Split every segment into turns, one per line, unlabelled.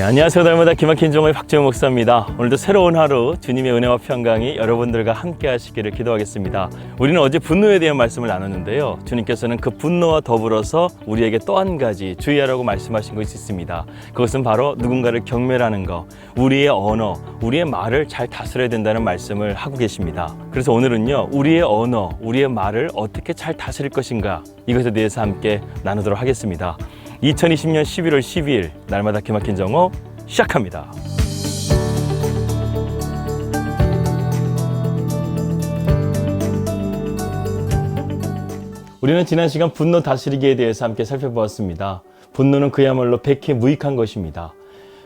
예, 안녕하세요. 달마다 기막힌 종의 박재호 목사입니다. 오늘도 새로운 하루 주님의 은혜와 평강이 여러분들과 함께 하시기를 기도하겠습니다. 우리는 어제 분노에 대한 말씀을 나눴는데요. 주님께서는 그 분노와 더불어서 우리에게 또 한 가지 주의하라고 말씀하신 것이 있습니다. 그것은 바로 누군가를 경멸하는 것, 우리의 언어, 우리의 말을 잘 다스려야 된다는 말씀을 하고 계십니다. 그래서 오늘은요, 우리의 언어, 우리의 말을 어떻게 잘 다스릴 것인가 이것에 대해서 함께 나누도록 하겠습니다. 2020년 11월 12일 날마다 기막힌 정오 시작합니다. 우리는 지난 시간 분노 다스리기에 대해서 함께 살펴보았습니다. 분노는 그야말로 백해 무익한 것입니다.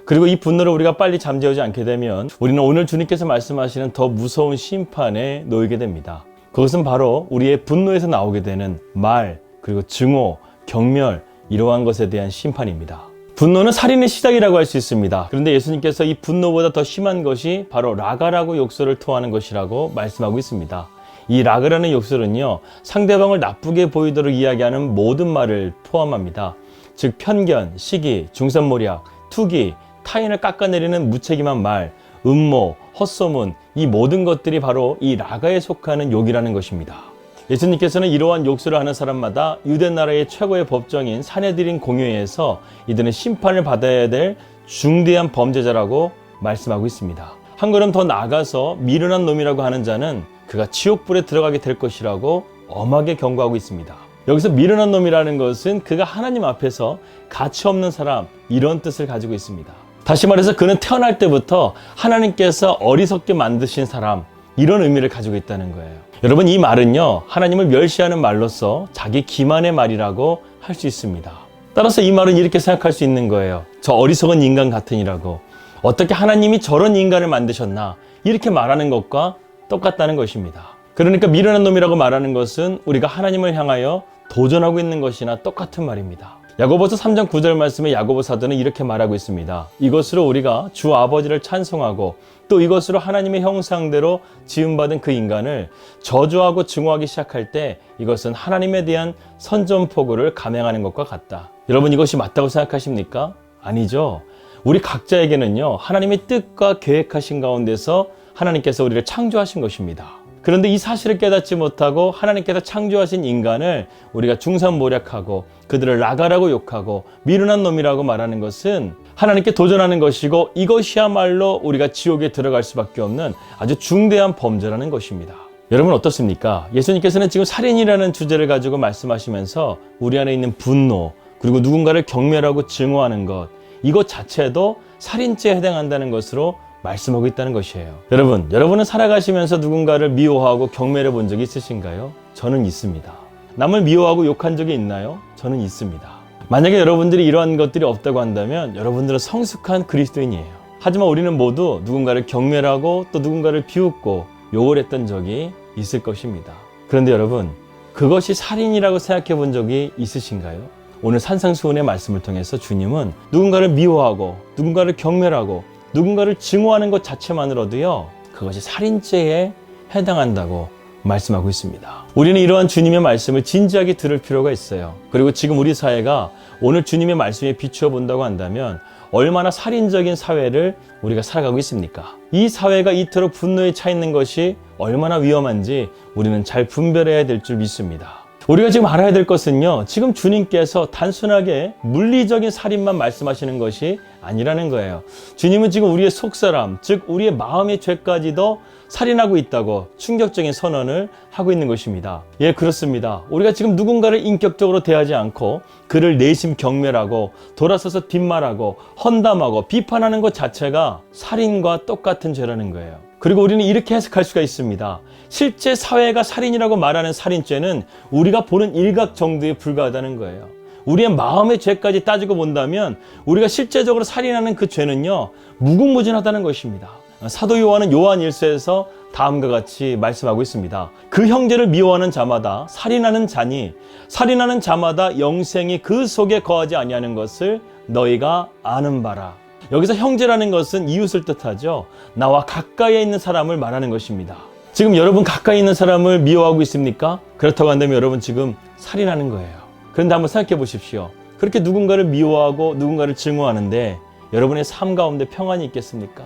그리고 이 분노를 우리가 빨리 잠재우지 않게 되면 우리는 오늘 주님께서 말씀하시는 더 무서운 심판에 놓이게 됩니다. 그것은 바로 우리의 분노에서 나오게 되는 말, 그리고 증오, 경멸, 이러한 것에 대한 심판입니다. 분노는 살인의 시작이라고 할 수 있습니다. 그런데 예수님께서 이 분노보다 더 심한 것이 바로 라가라고 욕설을 토하는 것이라고 말씀하고 있습니다. 이 라그라는 욕설은요, 상대방을 나쁘게 보이도록 이야기하는 모든 말을 포함합니다. 즉, 편견, 시기, 중산모략, 투기, 타인을 깎아내리는 무책임한 말, 음모, 헛소문, 이 모든 것들이 바로 이 라가에 속하는 욕이라는 것입니다. 예수님께서는 이러한 욕설을 하는 사람마다 유대 나라의 최고의 법정인 사내들인 공회에서 이들은 심판을 받아야 될 중대한 범죄자라고 말씀하고 있습니다. 한 걸음 더 나아가서 미련한 놈이라고 하는 자는 그가 지옥불에 들어가게 될 것이라고 엄하게 경고하고 있습니다. 여기서 미련한 놈이라는 것은 그가 하나님 앞에서 가치 없는 사람 이런 뜻을 가지고 있습니다. 다시 말해서 그는 태어날 때부터 하나님께서 어리석게 만드신 사람 이런 의미를 가지고 있다는 거예요. 여러분 이 말은요 하나님을 멸시하는 말로서 자기 기만의 말이라고 할 수 있습니다. 따라서 이 말은 이렇게 생각할 수 있는 거예요. 저 어리석은 인간 같으니라고 어떻게 하나님이 저런 인간을 만드셨나 이렇게 말하는 것과 똑같다는 것입니다. 그러니까 미련한 놈이라고 말하는 것은 우리가 하나님을 향하여 도전하고 있는 것이나 똑같은 말입니다. 야고보서 3장 9절 말씀에 야고보 사도는 이렇게 말하고 있습니다. 이것으로 우리가 주 아버지를 찬송하고 또 이것으로 하나님의 형상대로 지음받은 그 인간을 저주하고 증오하기 시작할 때 이것은 하나님에 대한 선전포고를 감행하는 것과 같다. 여러분 이것이 맞다고 생각하십니까? 아니죠. 우리 각자에게는요, 하나님의 뜻과 계획하신 가운데서 하나님께서 우리를 창조하신 것입니다. 그런데 이 사실을 깨닫지 못하고 하나님께서 창조하신 인간을 우리가 중산모략하고 그들을 나가라고 욕하고 미련한 놈이라고 말하는 것은 하나님께 도전하는 것이고 이것이야말로 우리가 지옥에 들어갈 수밖에 없는 아주 중대한 범죄라는 것입니다. 여러분 어떻습니까? 예수님께서는 지금 살인이라는 주제를 가지고 말씀하시면서 우리 안에 있는 분노 그리고 누군가를 경멸하고 증오하는 것 이것 자체도 살인죄에 해당한다는 것으로 말씀하고 있다는 것이에요. 여러분, 여러분은 살아가시면서 누군가를 미워하고 경멸해 본 적이 있으신가요? 저는 있습니다. 남을 미워하고 욕한 적이 있나요? 저는 있습니다. 만약에 여러분들이 이러한 것들이 없다고 한다면 여러분들은 성숙한 그리스도인이에요. 하지만 우리는 모두 누군가를 경멸하고 또 누군가를 비웃고 욕을 했던 적이 있을 것입니다. 그런데 여러분, 그것이 살인이라고 생각해 본 적이 있으신가요? 오늘 산상수훈의 말씀을 통해서 주님은 누군가를 미워하고 누군가를 경멸하고 누군가를 증오하는 것 자체만으로도요, 그것이 살인죄에 해당한다고 말씀하고 있습니다. 우리는 이러한 주님의 말씀을 진지하게 들을 필요가 있어요. 그리고 지금 우리 사회가 오늘 주님의 말씀에 비추어 본다고 한다면 얼마나 살인적인 사회를 우리가 살아가고 있습니까? 이 사회가 이토록 분노에 차 있는 것이 얼마나 위험한지 우리는 잘 분별해야 될 줄 믿습니다. 우리가 지금 알아야 될 것은요, 지금 주님께서 단순하게 물리적인 살인만 말씀하시는 것이 아니라는 거예요. 주님은 지금 우리의 속사람, 즉, 우리의 마음의 죄까지도 살인하고 있다고 충격적인 선언을 하고 있는 것입니다. 예, 그렇습니다. 우리가 지금 누군가를 인격적으로 대하지 않고 그를 내심 경멸하고 돌아서서 뒷말하고 헌담하고 비판하는 것 자체가 살인과 똑같은 죄라는 거예요. 그리고 우리는 이렇게 해석할 수가 있습니다. 실제 사회가 살인이라고 말하는 살인죄는 우리가 보는 일각 정도에 불과하다는 거예요. 우리의 마음의 죄까지 따지고 본다면 우리가 실제적으로 살인하는 그 죄는요, 무궁무진하다는 것입니다. 사도 요한은 요한 일서에서 다음과 같이 말씀하고 있습니다. 그 형제를 미워하는 자마다 살인하는 자니 살인하는 자마다 영생이 그 속에 거하지 아니하는 것을 너희가 아는 바라. 여기서 형제라는 것은 이웃을 뜻하죠. 나와 가까이에 있는 사람을 말하는 것입니다. 지금 여러분 가까이 있는 사람을 미워하고 있습니까? 그렇다고 한다면 여러분 지금 살인하는 거예요. 그런데 한번 생각해 보십시오. 그렇게 누군가를 미워하고 누군가를 증오하는데 여러분의 삶 가운데 평안이 있겠습니까?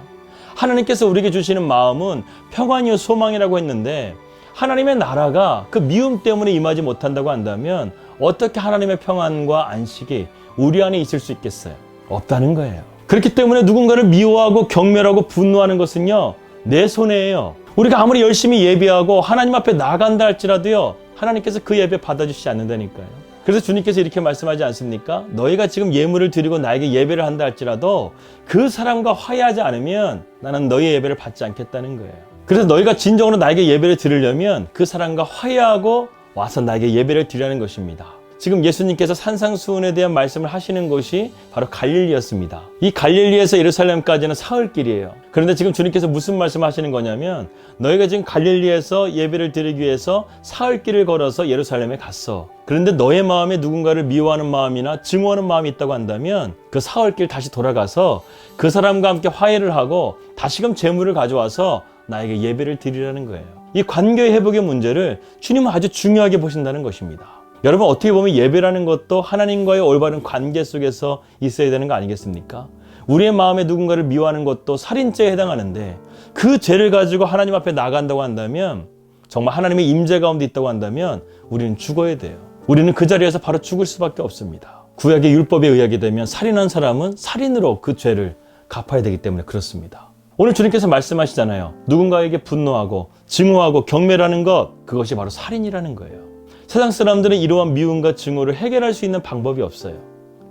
하나님께서 우리에게 주시는 마음은 평안이요 소망이라고 했는데 하나님의 나라가 그 미움 때문에 임하지 못한다고 한다면 어떻게 하나님의 평안과 안식이 우리 안에 있을 수 있겠어요? 없다는 거예요. 그렇기 때문에 누군가를 미워하고 경멸하고 분노하는 것은요, 내 손해예요. 우리가 아무리 열심히 예배하고 하나님 앞에 나간다 할지라도요, 하나님께서 그 예배 받아주시지 않는다니까요. 그래서 주님께서 이렇게 말씀하지 않습니까? 너희가 지금 예물을 드리고 나에게 예배를 한다 할지라도 그 사람과 화해하지 않으면 나는 너희의 예배를 받지 않겠다는 거예요. 그래서 너희가 진정으로 나에게 예배를 드리려면 그 사람과 화해하고 와서 나에게 예배를 드리라는 것입니다. 지금 예수님께서 산상수훈에 대한 말씀을 하시는 곳이 바로 갈릴리였습니다. 이 갈릴리에서 예루살렘까지는 사흘길이에요. 그런데 지금 주님께서 무슨 말씀 하시는 거냐면 너희가 지금 갈릴리에서 예배를 드리기 위해서 사흘길을 걸어서 예루살렘에 갔어. 그런데 너의 마음에 누군가를 미워하는 마음이나 증오하는 마음이 있다고 한다면 그 사흘길 다시 돌아가서 그 사람과 함께 화해를 하고 다시금 재물을 가져와서 나에게 예배를 드리라는 거예요. 이 관계 회복의 문제를 주님은 아주 중요하게 보신다는 것입니다. 여러분 어떻게 보면 예배라는 것도 하나님과의 올바른 관계 속에서 있어야 되는 거 아니겠습니까? 우리의 마음에 누군가를 미워하는 것도 살인죄에 해당하는데 그 죄를 가지고 하나님 앞에 나간다고 한다면 정말 하나님의 임재 가운데 있다고 한다면 우리는 죽어야 돼요. 우리는 그 자리에서 바로 죽을 수밖에 없습니다. 구약의 율법에 의하게 되면 살인한 사람은 살인으로 그 죄를 갚아야 되기 때문에 그렇습니다. 오늘 주님께서 말씀하시잖아요. 누군가에게 분노하고 증오하고 경멸하는 것 그것이 바로 살인이라는 거예요. 세상 사람들은 이러한 미움과 증오를 해결할 수 있는 방법이 없어요.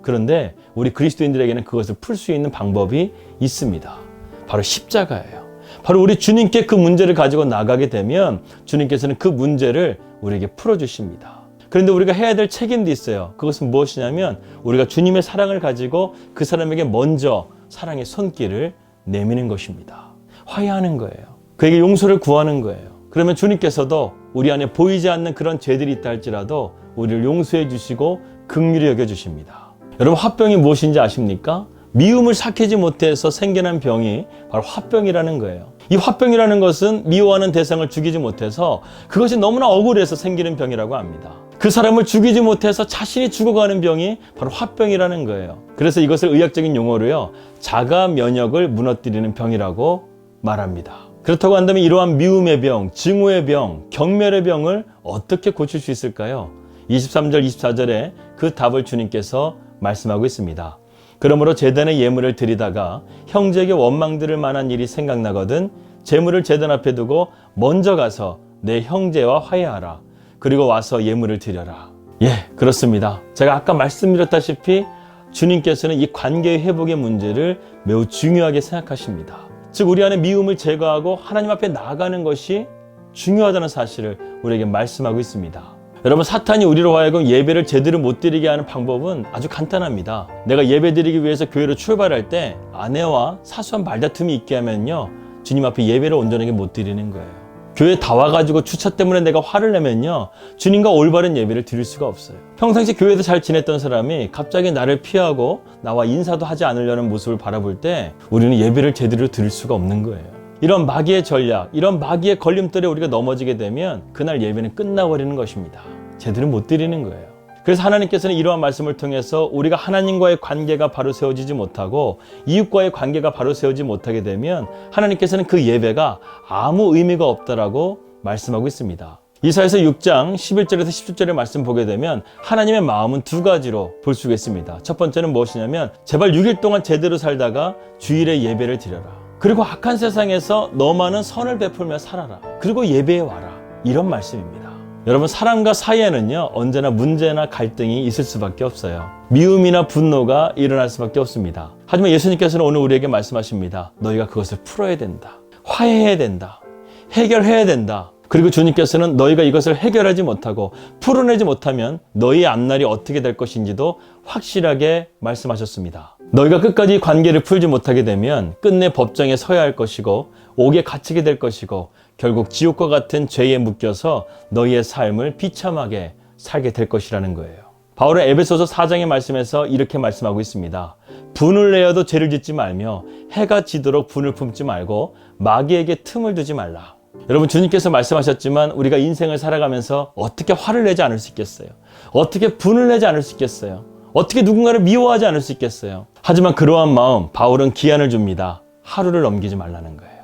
그런데 우리 그리스도인들에게는 그것을 풀 수 있는 방법이 있습니다. 바로 십자가예요. 바로 우리 주님께 그 문제를 가지고 나가게 되면 주님께서는 그 문제를 우리에게 풀어주십니다. 그런데 우리가 해야 될 책임도 있어요. 그것은 무엇이냐면 우리가 주님의 사랑을 가지고 그 사람에게 먼저 사랑의 손길을 내미는 것입니다. 화해하는 거예요. 그에게 용서를 구하는 거예요. 그러면 주님께서도 우리 안에 보이지 않는 그런 죄들이 있다 할지라도 우리를 용서해 주시고 긍휼히 여겨 주십니다. 여러분 화병이 무엇인지 아십니까? 미움을 삭히지 못해서 생겨난 병이 바로 화병이라는 거예요. 이 화병이라는 것은 미워하는 대상을 죽이지 못해서 그것이 너무나 억울해서 생기는 병이라고 합니다. 그 사람을 죽이지 못해서 자신이 죽어가는 병이 바로 화병이라는 거예요. 그래서 이것을 의학적인 용어로요, 자가 면역을 무너뜨리는 병이라고 말합니다. 그렇다고 한다면 이러한 미움의 병, 증오의 병, 경멸의 병을 어떻게 고칠 수 있을까요? 23절, 24절에 그 답을 주님께서 말씀하고 있습니다. 그러므로 재단의 예물을 드리다가 형제에게 원망 들을 만한 일이 생각나거든 재물을 재단 앞에 두고 먼저 가서 내 형제와 화해하라. 그리고 와서 예물을 드려라. 예, 그렇습니다. 제가 아까 말씀드렸다시피 주님께서는 이 관계의 회복의 문제를 매우 중요하게 생각하십니다. 즉 우리 안에 미움을 제거하고 하나님 앞에 나아가는 것이 중요하다는 사실을 우리에게 말씀하고 있습니다. 여러분 사탄이 우리로 하여금 예배를 제대로 못 드리게 하는 방법은 아주 간단합니다. 내가 예배 드리기 위해서 교회로 출발할 때 아내와 사소한 말다툼이 있게 하면요. 주님 앞에 예배를 온전하게 못 드리는 거예요. 교회 다 와가지고 주차 때문에 내가 화를 내면요. 주님과 올바른 예배를 드릴 수가 없어요. 평상시 교회에서 잘 지냈던 사람이 갑자기 나를 피하고 나와 인사도 하지 않으려는 모습을 바라볼 때 우리는 예배를 제대로 드릴 수가 없는 거예요. 이런 마귀의 전략, 이런 마귀의 걸림돌에 우리가 넘어지게 되면 그날 예배는 끝나버리는 것입니다. 제대로 못 드리는 거예요. 그래서 하나님께서는 이러한 말씀을 통해서 우리가 하나님과의 관계가 바로 세워지지 못하고 이웃과의 관계가 바로 세워지지 못하게 되면 하나님께서는 그 예배가 아무 의미가 없다라고 말씀하고 있습니다. 이사에서 6장 11절에서 17절의 말씀 보게 되면 하나님의 마음은 두 가지로 볼 수가 있습니다. 첫 번째는 무엇이냐면 제발 6일 동안 제대로 살다가 주일에 예배를 드려라. 그리고 악한 세상에서 너만은 선을 베풀며 살아라. 그리고 예배에 와라. 이런 말씀입니다. 여러분, 사람과 사이에는요, 언제나 문제나 갈등이 있을 수밖에 없어요. 미움이나 분노가 일어날 수밖에 없습니다. 하지만 예수님께서는 오늘 우리에게 말씀하십니다. 너희가 그것을 풀어야 된다. 화해해야 된다. 해결해야 된다. 그리고 주님께서는 너희가 이것을 해결하지 못하고 풀어내지 못하면 너희의 앞날이 어떻게 될 것인지도 확실하게 말씀하셨습니다. 너희가 끝까지 관계를 풀지 못하게 되면 끝내 법정에 서야 할 것이고 옥에 갇히게 될 것이고 결국 지옥과 같은 죄에 묶여서 너희의 삶을 비참하게 살게 될 것이라는 거예요. 바울은 에베소서 4장의 말씀에서 이렇게 말씀하고 있습니다. 분을 내어도 죄를 짓지 말며 해가 지도록 분을 품지 말고 마귀에게 틈을 두지 말라. 여러분 주님께서 말씀하셨지만 우리가 인생을 살아가면서 어떻게 화를 내지 않을 수 있겠어요? 어떻게 분을 내지 않을 수 있겠어요? 어떻게 누군가를 미워하지 않을 수 있겠어요? 하지만 그러한 마음, 바울은 기한을 줍니다. 하루를 넘기지 말라는 거예요.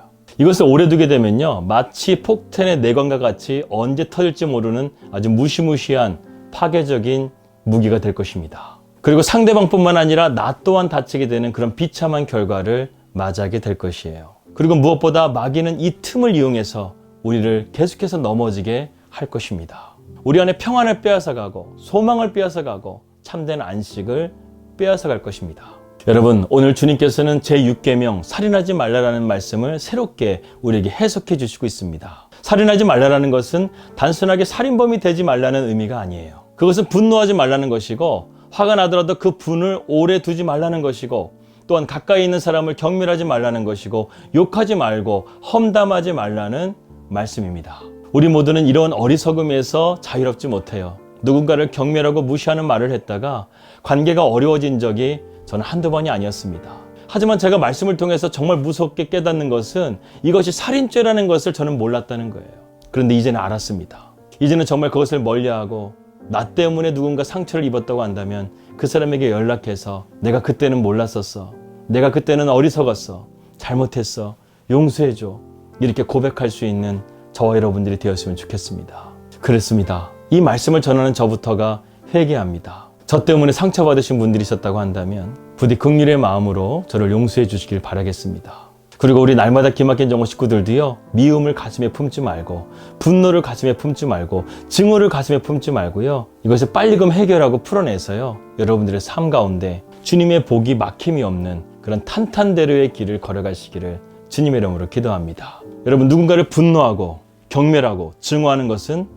이것을 오래 두게 되면요. 마치 폭탄의 내관과 같이 언제 터질지 모르는 아주 무시무시한 파괴적인 무기가 될 것입니다. 그리고 상대방뿐만 아니라 나 또한 다치게 되는 그런 비참한 결과를 맞이하게 될 것이에요. 그리고 무엇보다 마귀는 이 틈을 이용해서 우리를 계속해서 넘어지게 할 것입니다. 우리 안에 평안을 빼앗아가고 소망을 빼앗아가고 참된 안식을 빼앗아갈 것입니다. 여러분, 오늘 주님께서는 제6계명 살인하지 말라라는 말씀을 새롭게 우리에게 해석해 주시고 있습니다. 살인하지 말라라는 것은 단순하게 살인범이 되지 말라는 의미가 아니에요. 그것은 분노하지 말라는 것이고 화가 나더라도 그 분을 오래 두지 말라는 것이고 또한 가까이 있는 사람을 경멸하지 말라는 것이고 욕하지 말고 험담하지 말라는 말씀입니다. 우리 모두는 이런 어리석음에서 자유롭지 못해요. 누군가를 경멸하고 무시하는 말을 했다가 관계가 어려워진 적이 저는 한두 번이 아니었습니다. 하지만 제가 말씀을 통해서 정말 무섭게 깨닫는 것은 이것이 살인죄라는 것을 저는 몰랐다는 거예요. 그런데 이제는 알았습니다. 이제는 정말 그것을 멀리하고 나 때문에 누군가 상처를 입었다고 한다면 그 사람에게 연락해서 내가 그때는 몰랐었어. 내가 그때는 어리석었어. 잘못했어. 용서해줘. 이렇게 고백할 수 있는 저와 여러분들이 되었으면 좋겠습니다. 그렇습니다. 이 말씀을 전하는 저부터가 회개합니다. 저 때문에 상처받으신 분들이 있었다고 한다면 부디 극률의 마음으로 저를 용서해 주시길 바라겠습니다. 그리고 우리 날마다 기막힌 정호 식구들도요 미움을 가슴에 품지 말고 분노를 가슴에 품지 말고 증오를 가슴에 품지 말고요 이것을 빨리금 해결하고 풀어내서요 여러분들의 삶 가운데 주님의 복이 막힘이 없는 그런 탄탄대로의 길을 걸어가시기를 주님의 이름으로 기도합니다 여러분 누군가를 분노하고 경멸하고 증오하는 것은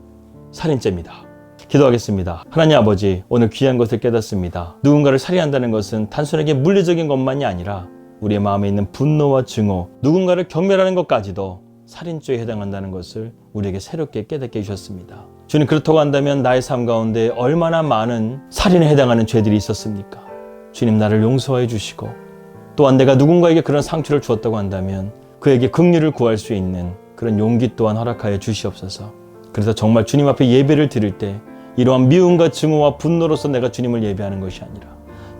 살인죄입니다 기도하겠습니다. 하나님 아버지, 오늘 귀한 것을 깨닫습니다. 누군가를 살해한다는 것은 단순하게 물리적인 것만이 아니라 우리의 마음에 있는 분노와 증오, 누군가를 경멸하는 것까지도 살인죄에 해당한다는 것을 우리에게 새롭게 깨닫게 해주셨습니다. 주님 그렇다고 한다면 나의 삶 가운데 얼마나 많은 살인에 해당하는 죄들이 있었습니까? 주님 나를 용서해 주시고 또한 내가 누군가에게 그런 상처를 주었다고 한다면 그에게 긍휼을 구할 수 있는 그런 용기 또한 허락하여 주시옵소서. 그래서 정말 주님 앞에 예배를 드릴 때 이러한 미움과 증오와 분노로서 내가 주님을 예배하는 것이 아니라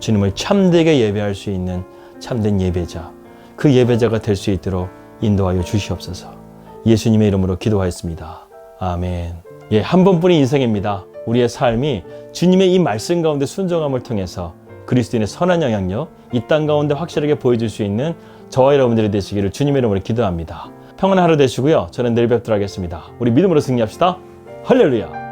주님을 참되게 예배할 수 있는 참된 예배자, 그 예배자가 될 수 있도록 인도하여 주시옵소서. 예수님의 이름으로 기도하였습니다. 아멘. 예, 한 번뿐인 인생입니다. 우리의 삶이 주님의 이 말씀 가운데 순종함을 통해서 그리스도인의 선한 영향력 이 땅 가운데 확실하게 보여줄 수 있는 저와 여러분들이 되시기를 주님의 이름으로 기도합니다. 평안한 하루 되시고요. 저는 내일 뵙도록 하겠습니다. 우리 믿음으로 승리합시다. 할렐루야.